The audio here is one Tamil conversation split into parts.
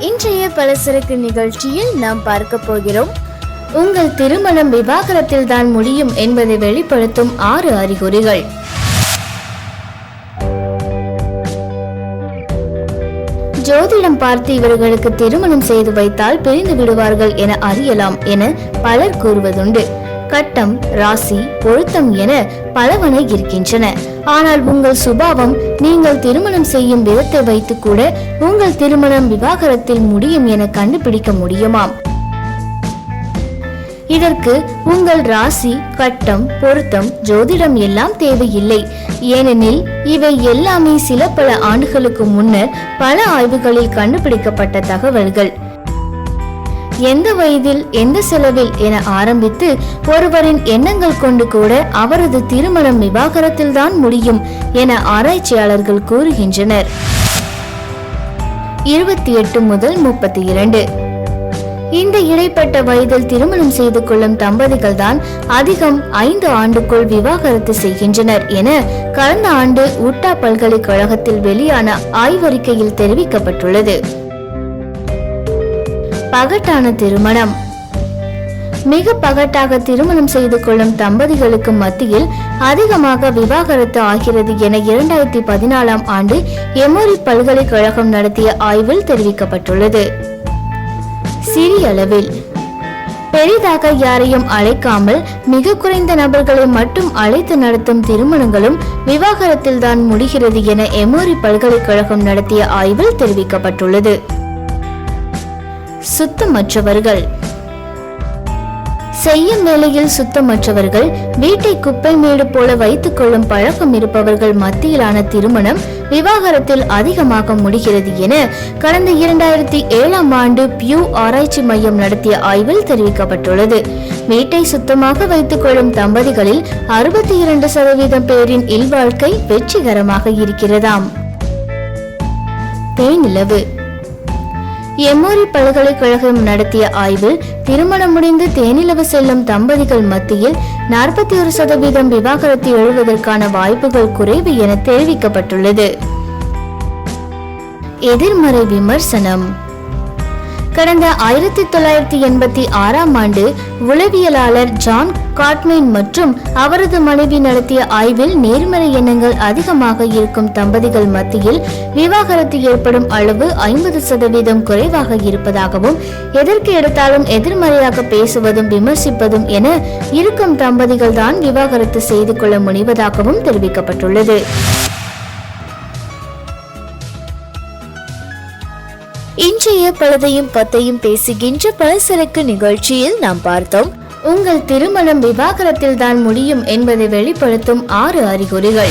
இன்றைய பலசரக்கு நிகழ்ச்சியில் நாம் பார்க்க போகிறோம். உங்கள் திருமணம் விவாகரத்தில் தான் முடியும் என்பதை வெளிப்படுத்தும் ஆறு அறிகுறிகள். ஜோதிடம் பார்த்து இவர்களுக்கு திருமணம் செய்து வைத்தால் பிரிந்து விடுவார்கள் என அறியலாம் என பலர் கூறுவதுண்டு. கட்டம் ராசி பொருத்தம் என பலவனை இருக்கின்றன. ஆனால் உங்கள் சுபாவம் நீங்கள் திருமணம் செய்யும் விதத்தை வைத்து கூட உங்கள் திருமணம் விவாகரத்தில் முடியும் என கண்டுபிடிக்க முடியுமாம். இதற்கு உங்கள் ராசி கட்டம் பொருத்தம் ஜோதிடம் எல்லாம் தேவையில்லை. ஏனெனில் இவை எல்லாமே சில பல ஆண்டுகளுக்கு முன்னர் பல ஆய்வுகளில் கண்டுபிடிக்கப்பட்ட தகவல்கள். எந்த வயதில் எந்த செலவில் என ஆரம்பித்து ஒருவரின் எண்ணங்கள் கொண்டு கூட அவரது திருமணம் விவாகரத்தில் தான் முடியும் என ஆராய்ச்சியாளர்கள் கூறுகின்றனர். இருபத்தி எட்டு முதல் முப்பத்தி இரண்டு இந்த இடைப்பட்ட வயதில் திருமணம் செய்து கொள்ளும் தம்பதிகள் தான் அதிகம் ஐந்து ஆண்டுக்குள் விவாகரத்து செய்கின்றனர் என கடந்த ஆண்டு உட்டா பல்கலைக்கழகத்தில் வெளியான ஆய்வறிக்கையில் தெரிவிக்கப்பட்டுள்ளது. பகட்டான திருமணம். மிக பகட்டாக திருமணம் செய்து கொள்ளும் தம்பதிகளுக்கு மத்தியில் அதிகமாக விவாகரத்து ஆகிறது என இரண்டாயிரத்தி பதினாலாம் ஆண்டு எமோரி பல்கலைக்கழகம் நடத்திய ஆய்வில் தெரிவிக்கப்பட்டுள்ளது. சிறிய அளவில் பெரிதாக யாரையும் அழைக்காமல் மிக குறைந்த நபர்களை மட்டும் அழைத்து நடத்தும் திருமணங்களும் விவாகரத்தில் தான் முடிகிறது என எமோரி பல்கலைக்கழகம் நடத்திய ஆய்வில் தெரிவிக்கப்பட்டுள்ளது. சுத்தமற்றவர்கள். செய்யும் வேளையில் சுத்தமற்றவர்கள் வீட்டை குப்பை மேடு போல வைத்துக் கொள்ளும் பழக்கம் இருப்பவர்கள் மத்தியிலான திருமணம் விவாகரத்தில் அதிகமாக முடிகிறது என கடந்த இரண்டாயிரத்தி ஏழாம் ஆண்டு பியூ ஆராய்ச்சி மையம் நடத்திய ஆய்வில் தெரிவிக்கப்பட்டுள்ளது. வீட்டை சுத்தமாக வைத்துக் கொள்ளும் தம்பதிகளில் அறுபத்தி இரண்டு சதவீதம் பேரின் இல்வாழ்க்கை வெற்றிகரமாக இருக்கிறதாம். தேனிலவு எம்மோரி பல்கலைக்கழகம் நடத்திய ஆய்வில் திருமணம் முடிந்து தேனிலவு செல்லும் தம்பதிகள் மத்தியில் நாற்பத்தி ஒரு சதவீதம் விவாகரத்து எழுவதற்கான வாய்ப்புகள் குறைவு என தெரிவிக்கப்பட்டுள்ளது. எதிர்மறை விமர்சனம். கடந்த ஆயிரத்தி தொள்ளாயிரத்தி எண்பத்தி ஆறாம் ஆண்டு உளவியலாளர் ஜான் காட்மெயின் மற்றும் அவரது மனைவி நடத்திய ஆய்வில் நேர்மறை எண்ணங்கள் அதிகமாக இருக்கும் தம்பதிகள் மத்தியில் விவாகரத்து ஏற்படும் அளவு ஐம்பது சதவீதம் குறைவாக இருப்பதாகவும் எதற்கு எடுத்தாலும் எதிர்மறையாக பேசுவதும் விமர்சிப்பதும் என இருக்கும் தம்பதிகள் தான் விவாகரத்து செய்து கொள்ள முனைவதாகவும் தெரிவிக்கப்பட்டுள்ளது. இன்றைய பழுதையும் பத்தையும் பேசுகின்ற பலசரக்கு நிகழ்ச்சியில் நாம் பார்த்தோம். உங்கள் திருமணம் விவாகரத்தில் தான் முடியும் என்பதை வெளிப்படுத்தும் ஆறு அறிகுறிகள்.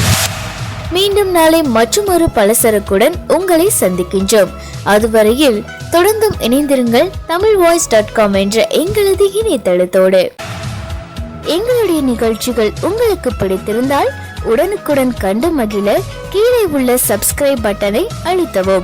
மீண்டும் நாளை மற்றொரு பலசரக்குடன் உங்களை சந்திக்கின்றோம். அதுவரையில் தொடர்ந்தும் இணைந்திருங்கள் தமிழ் வாய்ஸ் டாட் காம் என்ற எங்களது இணையதளத்தோடு. எங்களுடைய நிகழ்ச்சிகள் உங்களுக்கு பிடித்திருந்தால் உடனுக்குடன் கண்டு மகிழ கீழே உள்ள சப்ஸ்கிரைப் பட்டனை அழுத்தவும்.